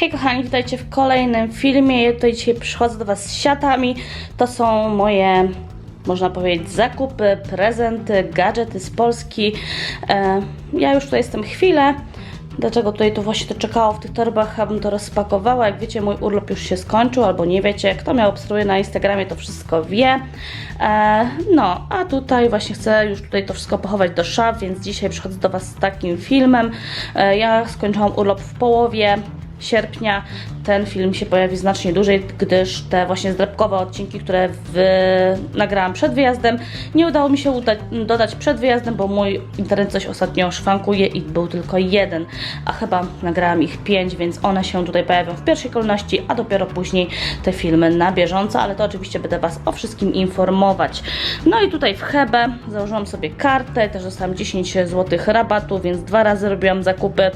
Hej kochani, witajcie w kolejnym filmie. Ja tutaj dzisiaj przychodzę do Was z siatami. To są moje, można powiedzieć, zakupy, prezenty, gadżety z Polski. E, ja już tutaj jestem chwilę. Dlaczego tutaj to właśnie to czekało w tych torbach, abym to rozpakowała? Jak wiecie, mój urlop już się skończył, albo nie wiecie, kto mnie obserwuje na Instagramie, to wszystko wie. E, no, a tutaj właśnie chcę już tutaj to wszystko pochować do szaf, więc dzisiaj przychodzę do Was z takim filmem. E, ja skończyłam urlop w połowie sierpnia. Ten film się pojawi znacznie dłużej, gdyż te właśnie zdrabkowe odcinki, które nagrałam przed wyjazdem, nie udało mi się dodać przed wyjazdem, bo mój internet coś ostatnio szwankuje i był tylko jeden, a chyba nagrałam ich pięć, więc one się tutaj pojawią w pierwszej kolejności, a dopiero później te filmy na bieżąco, ale to oczywiście będę Was o wszystkim informować. No i tutaj w Hebe założyłam sobie kartę, też dostałam 10 zł rabatu, więc dwa razy robiłam zakupy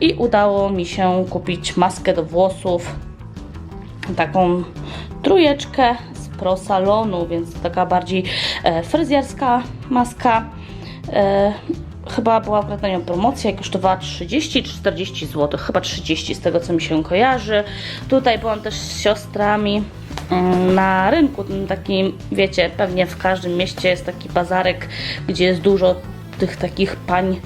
i udało mi się kupić maskę do włosów, taką trójeczkę z Pro Salonu, więc taka bardziej e, fryzjerska maska. E, chyba była akurat na nią promocja i kosztowała 30 czy 40 zł, chyba 30 z tego co mi się kojarzy. Tutaj byłam też z siostrami mm, na rynku takim, wiecie, pewnie w każdym mieście jest taki bazarek, gdzie jest dużo tych takich pań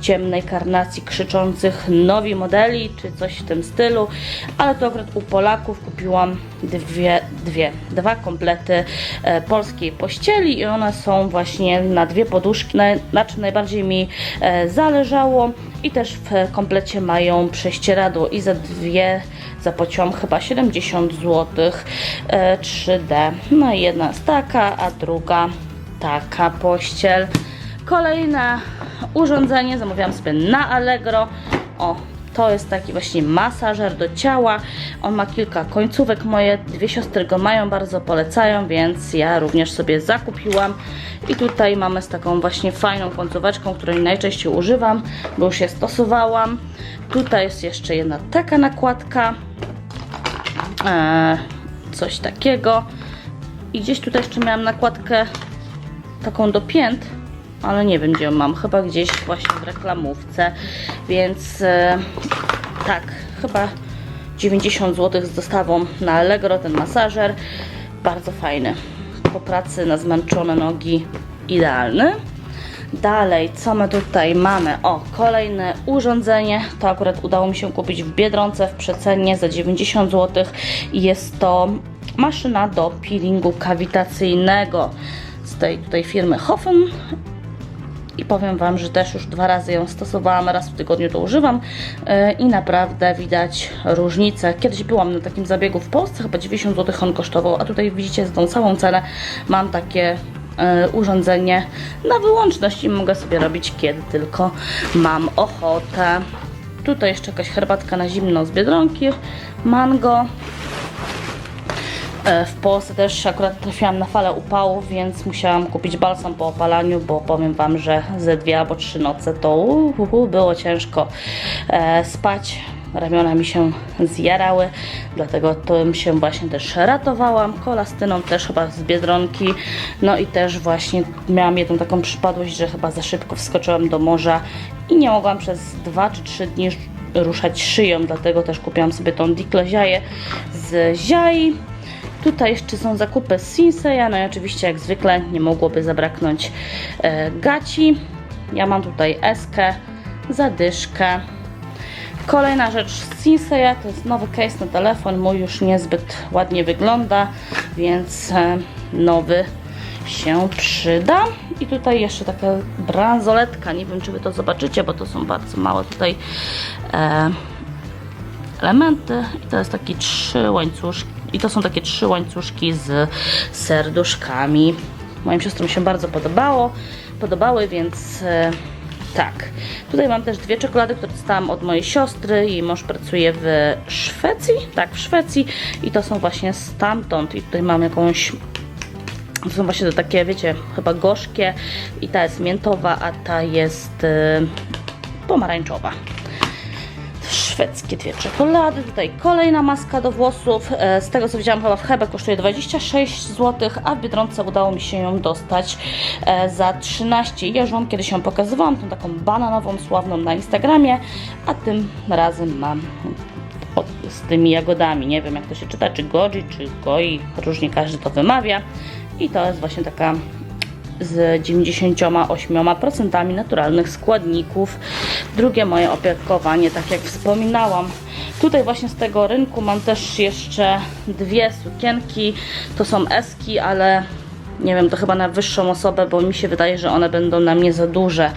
ciemnej karnacji krzyczących nowi modeli, czy coś w tym stylu, ale to akurat u Polaków kupiłam dwie, dwie dwa komplety e, polskiej pościeli i one są właśnie na dwie poduszki, na, na czym najbardziej mi e, zależało i też w komplecie mają prześcieradło i za dwie zapłaciłam chyba 70 zł e, 3D. No i jedna jest taka, a druga taka pościel. Kolejne urządzenie zamówiłam sobie na Allegro. O, to jest taki właśnie masażer do ciała. On ma kilka końcówek. Moje dwie siostry go mają, bardzo polecają, więc ja również sobie zakupiłam. I tutaj mamy z taką właśnie fajną końcóweczką, której najczęściej używam, bo już je stosowałam. Tutaj jest jeszcze jedna taka nakładka. Eee, coś takiego. I gdzieś tutaj jeszcze miałam nakładkę taką do pięt, ale nie wiem gdzie ją mam, chyba gdzieś właśnie w reklamówce, więc e, tak, chyba 90 zł z dostawą na Allegro, ten masażer, bardzo fajny, po pracy na zmęczone nogi idealny. Dalej, co my tutaj mamy? O, kolejne urządzenie. To akurat udało mi się kupić w Biedronce w przecenie za 90 zł. Jest to maszyna do peelingu kawitacyjnego z tej tutaj firmy Hoffen. I powiem Wam, że też już dwa razy ją stosowałam, raz w tygodniu to używam yy, i naprawdę widać różnicę. Kiedyś byłam na takim zabiegu w Polsce, chyba 90 zł on kosztował, a tutaj widzicie za tą całą cenę mam takie e, urządzenie na wyłączność i mogę sobie robić kiedy tylko mam ochotę. Tutaj jeszcze jakaś herbatka na zimno z Biedronki, mango. E, W Polsce też akurat trafiłam na falę upałów, więc musiałam kupić balsam po opalaniu, bo powiem Wam, że ze dwie albo trzy noce to było ciężko e, spać. Ramiona mi się zjarały, dlatego tym się właśnie też ratowałam. Kolastyną też chyba z Biedronki. No i też właśnie miałam jedną taką przypadłość, że chyba za szybko wskoczyłam do morza i nie mogłam przez dwa czy trzy dni ruszać szyją, dlatego też kupiłam sobie tą Dikloziaję z Ziai. Tutaj jeszcze są zakupy z Sinseya, no i oczywiście jak zwykle nie mogłoby zabraknąć e, gaci. Ja mam tutaj eskę, zadyszkę. Kolejna rzecz z Sinseya to jest nowy case na telefon. Mój już niezbyt ładnie wygląda, więc e, nowy się przyda. I tutaj jeszcze taka bransoletka. Nie wiem, czy Wy to zobaczycie, bo to są bardzo małe tutaj e, elementy. I to jest taki trzy łańcuszki. I to są takie trzy łańcuszki z serduszkami. Moim siostrom się bardzo podobało, podobały, więc e, tak. Tutaj mam też dwie czekolady, które dostałam od mojej siostry. Jej mąż pracuje w Szwecji, tak, w Szwecji. I to są właśnie stamtąd. I tutaj mam jakąś to są właśnie takie, wiecie, chyba gorzkie i ta jest miętowa, a ta jest e, pomarańczowa. Szwedzkie dwie czekolady, tutaj kolejna maska do włosów. E, Z tego co widziałam chyba w Hebe kosztuje 26 zł, a w Biedronce udało mi się ją dostać e, za 13. Ja już Wam kiedyś ją pokazywałam, tą taką bananową, sławną na Instagramie, a tym razem mam z tymi jagodami. Nie wiem jak to się czyta, czy goji, czy goi, różnie każdy to wymawia. I to jest właśnie taka z 98% naturalnych składników. Drugie moje opiakowanie, tak jak wspominałam. Tutaj właśnie z tego rynku mam też jeszcze dwie sukienki. To są eski, ale nie wiem, to chyba na wyższą osobę, bo mi się wydaje, że one będą na mnie za duże.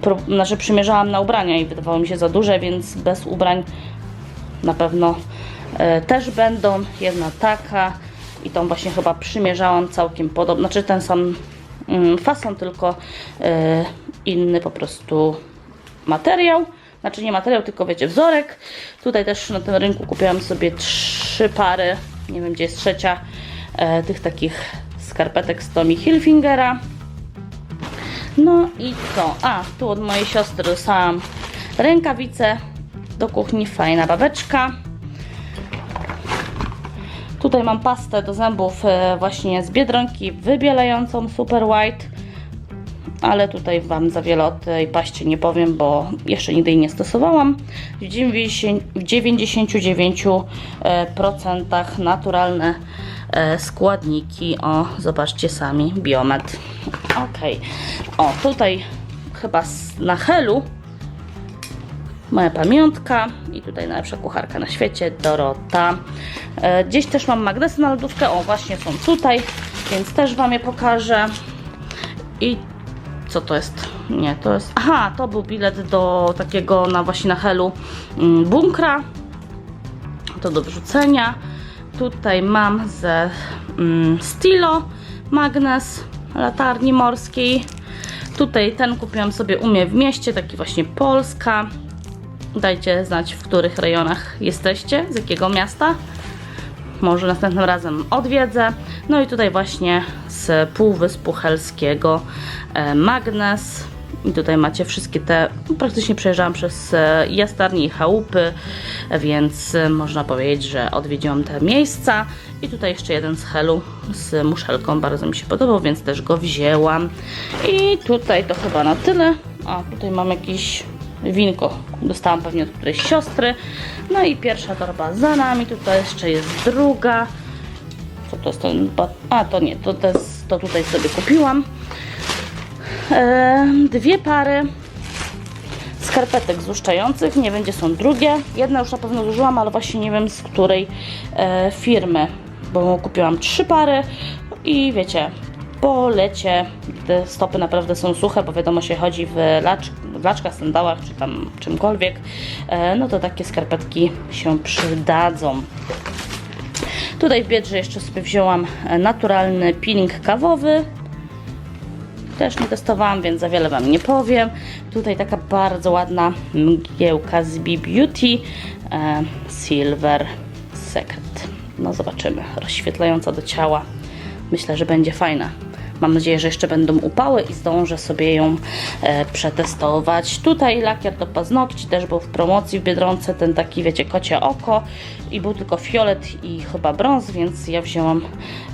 Pro, znaczy przymierzałam na ubrania i wydawało mi się za duże, więc bez ubrań na pewno e, też będą. Jedna taka i tą właśnie chyba przymierzałam całkiem podobno, znaczy ten sam fason, tylko e, inny po prostu materiał. Znaczy nie materiał, tylko wiecie, wzorek. Tutaj też na tym rynku kupiłam sobie trzy pary, nie wiem gdzie jest trzecia, e, tych takich skarpetek z Tommy Hilfingera. No i co? A, tu od mojej siostry dostałam rękawice do kuchni, fajna babeczka. Tutaj mam pastę do zębów e, właśnie z Biedronki wybielającą Super White. Ale tutaj Wam za wiele o tej paście nie powiem, bo jeszcze nigdy jej nie stosowałam. W 90 w 99% naturalne e, składniki. O, zobaczcie sami, biomet. Ok. O, tutaj chyba na Helu moja pamiątka i tutaj najlepsza kucharka na świecie, Dorota. E, Gdzieś też mam magnesy na lodówkę, o właśnie są tutaj, więc też Wam je pokażę. I co to jest? Nie, to jest... Aha, to był bilet do takiego na właśnie na Helu mm, bunkra. To do wrzucenia. Tutaj mam ze mm, Stilo magnes latarni morskiej. Tutaj ten kupiłam sobie u mnie w mieście, taki właśnie Polska. Dajcie znać, w których rejonach jesteście, z jakiego miasta. Może następnym razem odwiedzę. No i tutaj właśnie z Półwyspu Helskiego e, magnes. I tutaj macie wszystkie te, praktycznie przejeżdżałam przez e, jastarnie i chałupy, więc e, można powiedzieć, że odwiedziłam te miejsca. I tutaj jeszcze jeden z Helu z muszelką, bardzo mi się podobał, więc też go wzięłam. I tutaj to chyba na tyle. A tutaj mam jakiś winko. Dostałam pewnie od którejś siostry. No i pierwsza torba za nami. Tutaj jeszcze jest druga. Co to jest ten? A to nie, to, to, jest, to tutaj sobie kupiłam. Dwie pary skarpetek złuszczających. Nie gdzie są drugie. Jedna już na pewno zużyłam, ale właśnie nie wiem z której e, firmy, bo kupiłam trzy pary i wiecie, po lecie te stopy naprawdę są suche, bo wiadomo się chodzi w, lacz, w laczkach, sandałach czy tam czymkolwiek, e, no to takie skarpetki się przydadzą. Tutaj w Biedrze jeszcze sobie wzięłam naturalny peeling kawowy. Też nie testowałam, więc za wiele Wam nie powiem. Tutaj taka bardzo ładna mgiełka z B Beauty e, Silver Secret. No zobaczymy. Rozświetlająca do ciała. Myślę, że będzie fajna. Mam nadzieję, że jeszcze będą upały i zdążę sobie ją e, przetestować. Tutaj lakier do paznokci też był w promocji w Biedronce, ten taki wiecie kocie oko i był tylko fiolet i chyba brąz, więc ja wzięłam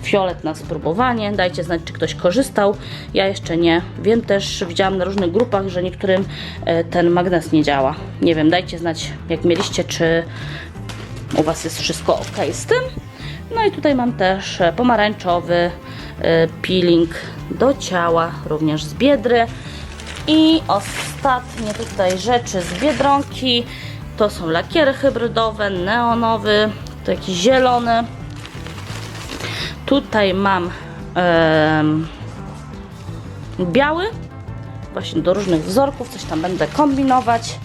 fiolet na spróbowanie. Dajcie znać, czy ktoś korzystał. Ja jeszcze nie. Wiem też, widziałam na różnych grupach, że niektórym e, ten magnes nie działa. Nie wiem, dajcie znać, jak mieliście, czy u Was jest wszystko ok z tym. No i tutaj mam też pomarańczowy peeling do ciała, również z Biedry. I ostatnie tutaj rzeczy z Biedronki to są lakiery hybrydowe, neonowy, to jakiś zielony. Tutaj mam biały, właśnie do różnych wzorków, coś tam będę kombinować.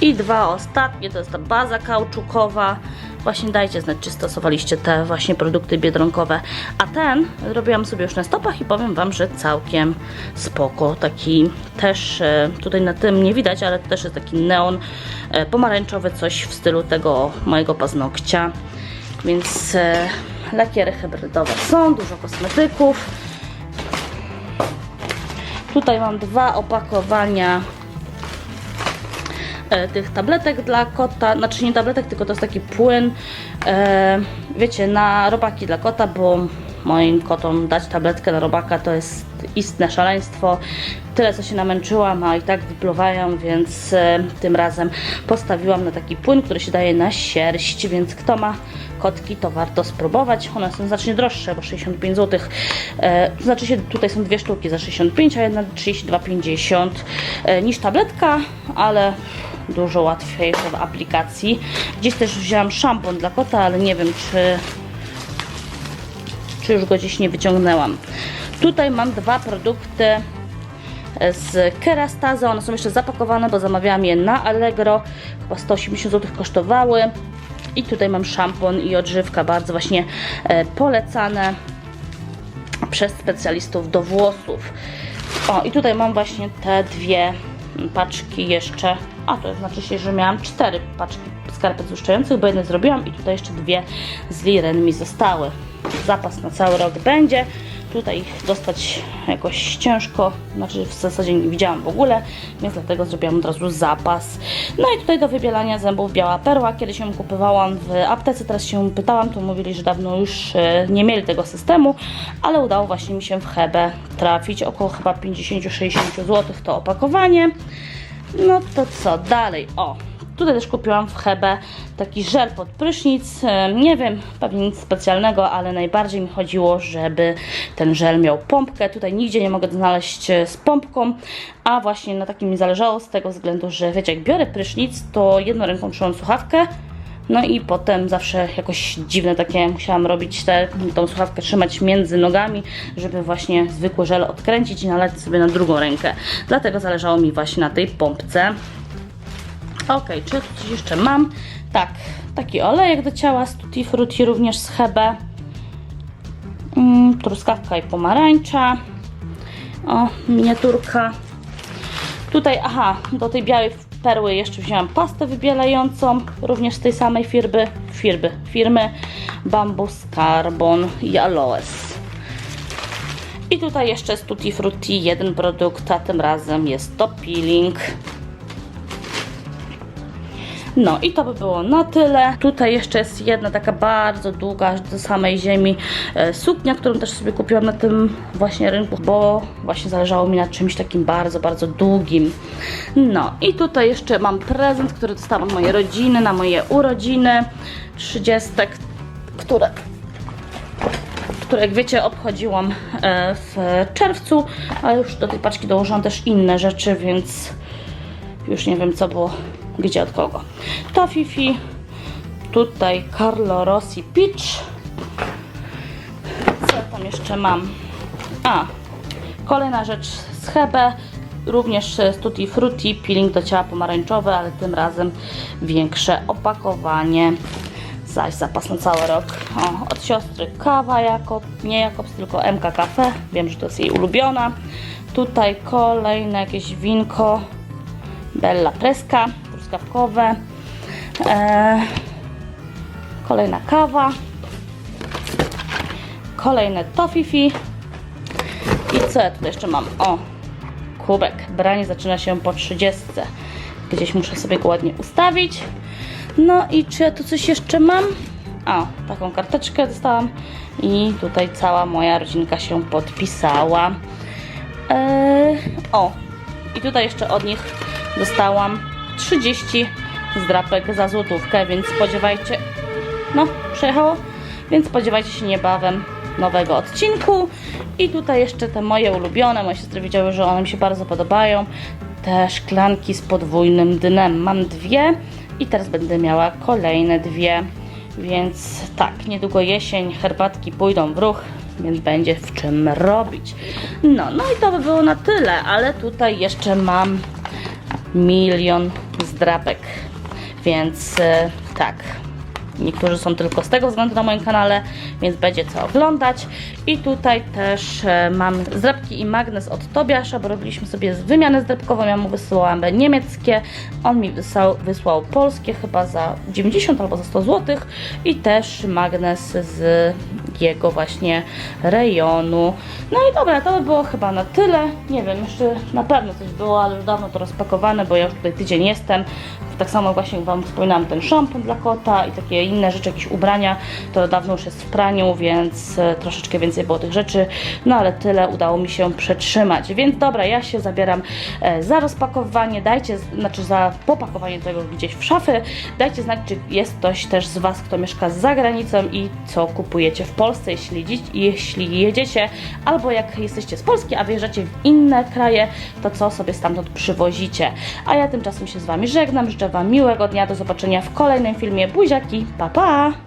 I dwa ostatnie, to jest ta baza kauczukowa. Właśnie dajcie znać, czy stosowaliście te właśnie produkty biedronkowe. A ten robiłam sobie już na stopach i powiem Wam, że całkiem spoko. Taki też, e, tutaj na tym nie widać, ale to też jest taki neon e, pomarańczowy, coś w stylu tego mojego paznokcia. Więc e, lakiery hybrydowe są, dużo kosmetyków. Tutaj mam dwa opakowania tych tabletek dla kota, znaczy nie tabletek, tylko to jest taki płyn, e, wiecie, na robaki dla kota, bo moim kotom dać tabletkę na robaka to jest istne szaleństwo. Tyle co się namęczyłam, a i tak wypluwają, więc e, tym razem postawiłam na taki płyn, który się daje na sierść, więc kto ma kotki, to warto spróbować. One są znacznie droższe, bo 65 zł. E, to znaczy się tutaj są dwie sztuki za 65, a jedna 32,50 e, niż tabletka, ale dużo łatwiejsze w aplikacji. Gdzieś też wzięłam szampon dla kota, ale nie wiem czy czy już go gdzieś nie wyciągnęłam. Tutaj mam dwa produkty z Kerastazy. One są jeszcze zapakowane, bo zamawiałam je na Allegro. Chyba 180 zł kosztowały. I tutaj mam szampon i odżywka, bardzo właśnie e, polecane przez specjalistów do włosów. O, i tutaj mam właśnie te dwie paczki jeszcze. A to znaczy się, że miałam cztery paczki skarpet złuszczających, bo jedne zrobiłam i tutaj jeszcze dwie z Liren mi zostały. Zapas na cały rok będzie. Tutaj ich dostać jakoś ciężko, znaczy w zasadzie nie widziałam w ogóle, więc dlatego zrobiłam od razu zapas. No i tutaj do wybielania zębów biała perła. Kiedyś ją kupowałam w aptece, teraz się pytałam, to mówili, że dawno już e, nie mieli tego systemu, ale udało właśnie mi się w Hebę trafić. Około chyba 50-60 zł to opakowanie. No to co dalej? O, tutaj też kupiłam w Hebe taki żel pod prysznic. Nie wiem, pewnie nic specjalnego, ale najbardziej mi chodziło, żeby ten żel miał pompkę. Tutaj nigdzie nie mogę znaleźć e, z pompką, a właśnie na takim mi zależało z tego względu, że wiecie, jak biorę prysznic, to jedną ręką trzymam słuchawkę, no i potem zawsze jakoś dziwne takie musiałam robić, te, tą słuchawkę trzymać między nogami, żeby właśnie zwykły żel odkręcić i nalać sobie na drugą rękę. Dlatego zależało mi właśnie na tej pompce. Ok, czy coś jeszcze mam? Tak, taki olejek do ciała z Tutti Frutti, również z Hebe. Mm, truskawka i pomarańcza. O, miniaturka. Tutaj, aha, do tej białej perły jeszcze wzięłam pastę wybielającą, również z tej samej firmy, firmy, firmy Bambus Carbon i Aloes. I tutaj jeszcze z Tutti Frutti jeden produkt, a tym razem jest to peeling. No i to by było na tyle. Tutaj jeszcze jest jedna taka bardzo długa, aż do samej ziemi e, suknia, którą też sobie kupiłam na tym właśnie rynku, bo właśnie zależało mi na czymś takim bardzo, bardzo długim. No i tutaj jeszcze mam prezent, który dostałam mojej rodziny na moje urodziny 30, które które jak wiecie obchodziłam e, w czerwcu, ale już do tej paczki dołożyłam też inne rzeczy, więc już nie wiem co było, gdzie od kogo. To Fifi, tutaj Carlo Rossi Peach. Co tam jeszcze mam? A, kolejna rzecz z Hebe, również z Tutti Frutti, peeling do ciała pomarańczowy, ale tym razem większe opakowanie. Zaś zapas na cały rok. O, od siostry kawa Jakob, nie Jakobs, tylko MK Cafe. Wiem, że to jest jej ulubiona. Tutaj kolejne jakieś winko Bella Preska, truskawkowe. E, kolejna kawa. Kolejne tofifi. I co ja tutaj jeszcze mam? O, kubek. Branie zaczyna się po 30. Gdzieś muszę sobie go ładnie ustawić. No i czy ja tu coś jeszcze mam? O, taką karteczkę dostałam i tutaj cała moja rodzinka się podpisała. Eee, o, i tutaj jeszcze od nich dostałam 30 zdrapek za złotówkę, więc spodziewajcie. No, przejechało, więc spodziewajcie się niebawem nowego odcinku. I tutaj jeszcze te moje ulubione, moje siostry wiedziały, że one mi się bardzo podobają. Te szklanki z podwójnym dnem. Mam dwie i teraz będę miała kolejne dwie. Więc tak, niedługo jesień, herbatki pójdą w ruch, więc będzie w czym robić. No, no i to by było na tyle, ale tutaj jeszcze mam milion zdrapek, więc e, tak. Niektórzy są tylko z tego względu na moim kanale, więc będzie co oglądać. I tutaj też e, mam zdrapki i magnes od Tobiasza, bo robiliśmy sobie wymianę zdrapkową. Ja mu wysyłałam niemieckie, on mi wysłał, wysłał polskie chyba za 90 albo za 100 zł. I też magnes z jego właśnie rejonu. No i dobra, to by było chyba na tyle. Nie wiem, jeszcze na pewno coś było, ale już dawno to rozpakowane, bo ja już tutaj tydzień jestem. tak samo właśnie Wam wspominałam, ten szampon dla kota i takie inne rzeczy, jakieś ubrania, to dawno już jest w praniu, więc e, troszeczkę więcej było tych rzeczy, no ale tyle udało mi się przetrzymać. Więc dobra, ja się zabieram e, za rozpakowanie, dajcie, znaczy za popakowanie tego gdzieś w szafy, dajcie znać, czy jest ktoś też z Was, kto mieszka za granicą i co kupujecie w Polsce, jeśli, jeśli jedziecie, albo jak jesteście z Polski, a wyjeżdżacie w inne kraje, to co sobie stamtąd przywozicie. A ja tymczasem się z Wami żegnam, życzę Wam miłego dnia, do zobaczenia w kolejnym filmie. Buziaki, pa pa!